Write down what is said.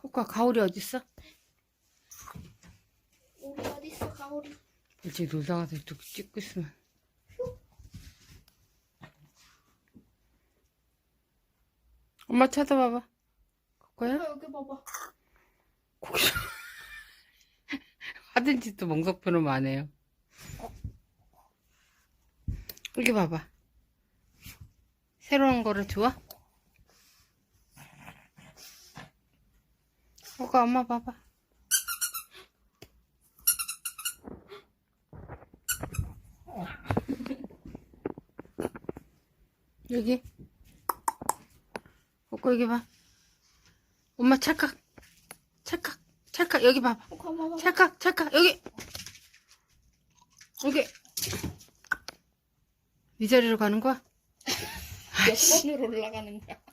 코코아 가오리 어딨어? 우리 어딨어 가오리? 일찍 놀다 가서 또 찍고 있으면 엄마 쳐다봐봐 코코야? 아, 여기 봐봐. 고기 하던 짓도 멍석표는 안 해요 여기 봐봐 새로운 거를 좋아? 코코아 엄마 봐봐. 여기. 코코 여기 봐. 엄마 찰칵. 찰칵. 찰칵. 여기 봐봐. 봐. 찰칵 찰칵. 여기. 여기. 이 자리로 가는 거야? 몇 번으로 올라가는 거야?